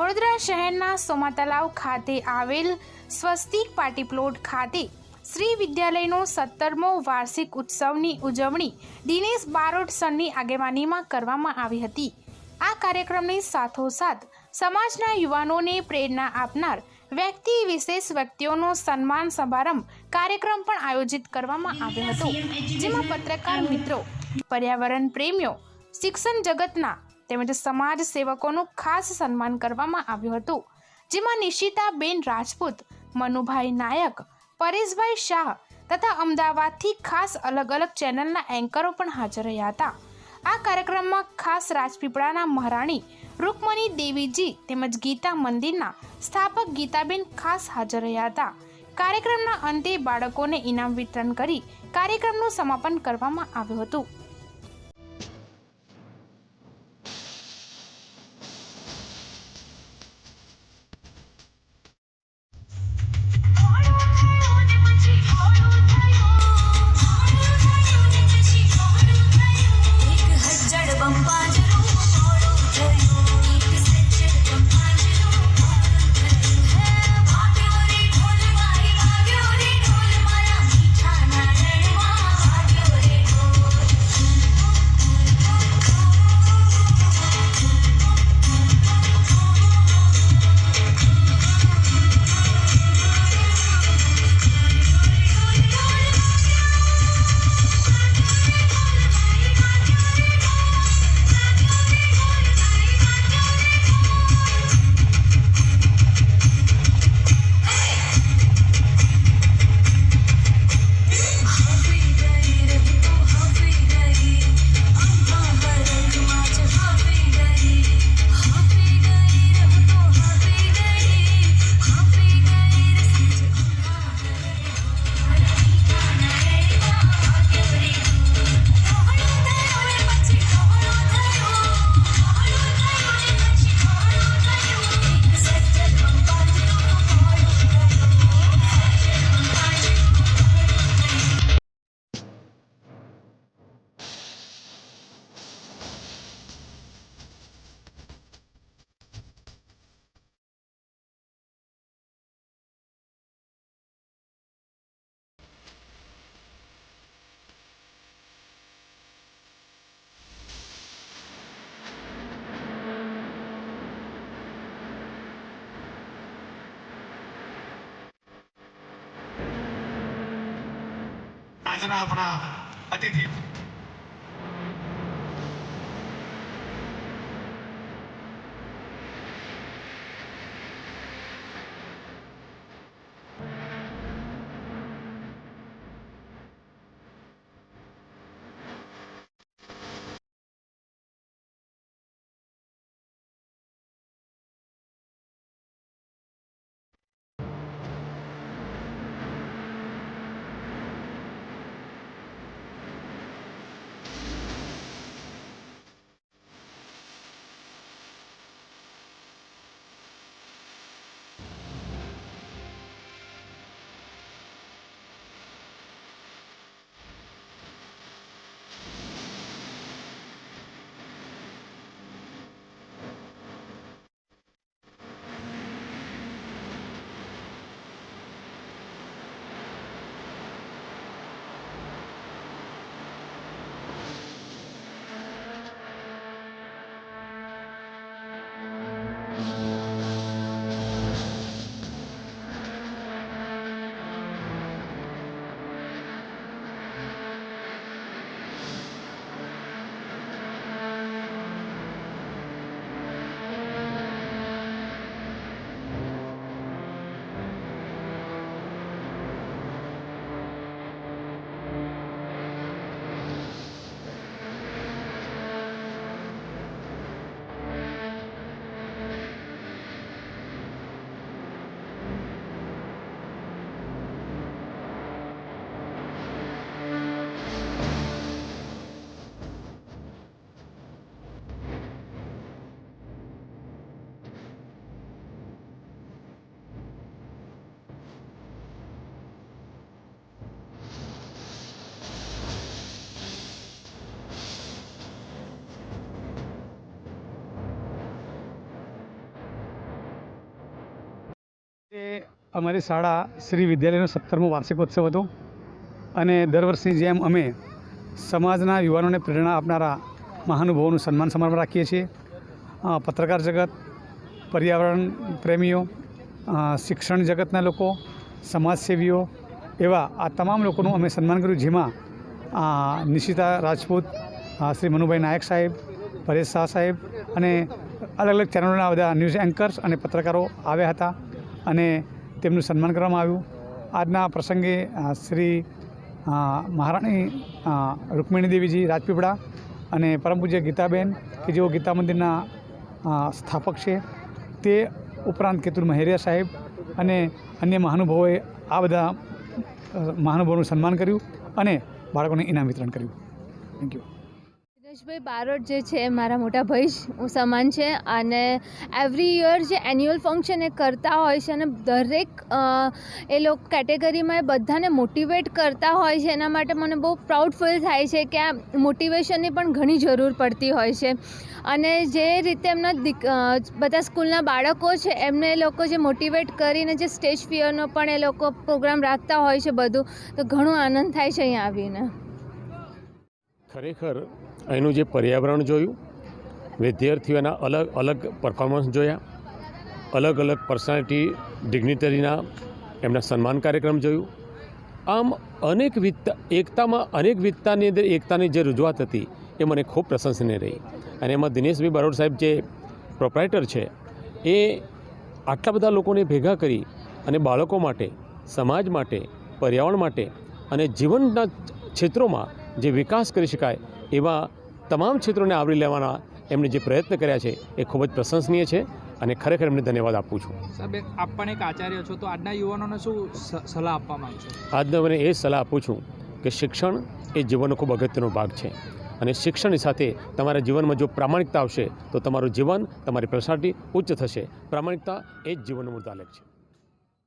વડોદરા શહેરના સોમા તલાવ ખાતે આવેલ સ્વસ્તિક પાર્ટી પ્લોટ ખાતે શ્રી વિદ્યાલયનો સત્તરમો વાર્ષિક ઉત્સવની ઉજવણી દિનેશ બારોટ સરની આગેવાનીમાં કરવામાં આવી હતી. આ કાર્યક્રમની સાથોસાથ સમાજના યુવાનોને પ્રેરણા આપનાર વ્યક્તિ વિશેષ વ્યક્તિઓનો સન્માન સમારંભ કાર્યક્રમ પણ આયોજિત કરવામાં આવ્યો હતો, જેમાં પત્રકાર મિત્રો, પર્યાવરણ પ્રેમીઓ, શિક્ષણ જગતના તેમજ સમાજ સેવકોનું ખાસ સન્માન કરવામાં આવ્યું હતું. જેમાં નિશિતાબેન રાજપૂત, મનુભાઈ નાયક, પરેશભાઈ શાહ તથા અમદાવાદથી ખાસ અલગ અલગ ચેનલના એન્કરો પણ હાજર રહ્યા હતા. આ કાર્યક્રમમાં ખાસ રાજપીપળાના મહારાણી રૂકમણી દેવીજી તેમજ ગીતા મંદિરના સ્થાપક ગીતાબેન ખાસ હાજર રહ્યા હતા. કાર્યક્રમના અંતે બાળકોને ઇનામ વિતરણ કરી કાર્યક્રમનું સમાપન કરવામાં આવ્યું હતું. अपना अपना अतिथि કે અમારી શાળા શ્રી વિદ્યાલયનો સત્તરમો વાર્ષિકોત્સવ હતો અને દર વર્ષની જેમ અમે સમાજના યુવાનોને પ્રેરણા આપનારા મહાનુભાવોનું સન્માન સમારંભ રાખીએ છીએ. પત્રકાર જગત, પર્યાવરણ પ્રેમીઓ શિક્ષણ જગતના લોકો, સમાજસેવીઓ એવા આ તમામ લોકોનું અમે સન્માન કર્યું, જેમાં નિશિતા રાજપૂત શ્રી મનુભાઈ નાયક સાહેબ, પરેશ શાહ સાહેબ અને અલગ અલગ ચેનલોના બધા ન્યૂઝ એન્કર્સ અને પત્રકારો આવ્યા હતા. અને તેમનું સન્માન કરવામાં આવ્યું. આજના પ્રસંગે શ્રી મહારાણી રૂકમિણી દેવીજી રાજપીપળા અને પરમ પૂજ્ય ગીતાબેન, કે જેઓ ગીતા મંદિરના સ્થાપક છે, તે ઉપરાંત કેતુર મહેરિયા સાહેબ અને અન્ય મહાનુભાવોએ આ બધા મહાનુભાવોનું સન્માન કર્યું અને બાળકોને ઇનામ વિતરણ કર્યું. થેન્ક યુ દિનેશભાઈ બારોટ જે છે, મારા મોટા ભાઈ હું સમાન છે અને એવરી યર જે એન્યુઅલ ફંક્શન એ કરતા હોય છે અને દરેક એ લોકો કેટેગરીમાં એ બધાને મોટિવેટ કરતા હોય છે, એના માટે મને બહુ પ્રાઉડ ફીલ થાય છે કે આ મોટિવેશનની પણ ઘણી જરૂર પડતી હોય છે. અને જે રીતે એમના દીક બધા સ્કૂલના બાળકો છે, એમને એ લોકો જે મોટિવેટ કરીને જે સ્ટેજ ફિયરનો પણ એ લોકો પ્રોગ્રામ રાખતા હોય છે બધું, તો ઘણો આનંદ થાય છે અહીંયા આવીને. ખરેખર અહીંનું જે પર્યાવરણ જોયું, વિદ્યાર્થીઓના અલગ અલગ પરફોર્મન્સ જોયા, અલગ અલગ પર્સનાલિટી ડિગ્નિટરીના એમના સન્માન કાર્યક્રમ જોયું. આમ અનેક વિધતા એકતામાં, અનેક વિધતાની અંદર એકતાની જે રજૂઆત હતી, એ મને ખૂબ પ્રશંસનીય રહી. અને એમાં દિનેશભાઈ બારોડ સાહેબ જે પ્રોપરાઇટર છે, એ આટલા બધા લોકોને ભેગા કરી અને બાળકો માટે, સમાજ માટે, પર્યાવરણ માટે અને જીવનના ક્ષેત્રોમાં જે વિકાસ કરી શકાય એવા તમામ ક્ષેત્રોને આવરી લેવાના એમણે જે પ્રયત્ન કર્યા છે એ ખૂબ જ પ્રશંસનીય છે અને ખરેખર એમને ધન્યવાદ આપું છું. સાહેબ આપ પણ એક આચાર્ય છો તો આજના યુવાનોને શું સલાહ આપવા માંગશો? આજનો મને એ સલાહ આપું છું કે શિક્ષણ એ જીવનનો ખૂબ અગત્યનો ભાગ છે અને શિક્ષણની સાથે તમારા જીવનમાં જો પ્રામાણિકતા આવશે તો તમારું જીવન તમારી પર્સનાલિટી ઉચ્ચ થશે. પ્રામાણિકતા એ જ જીવનનું મૂળદાલક છે.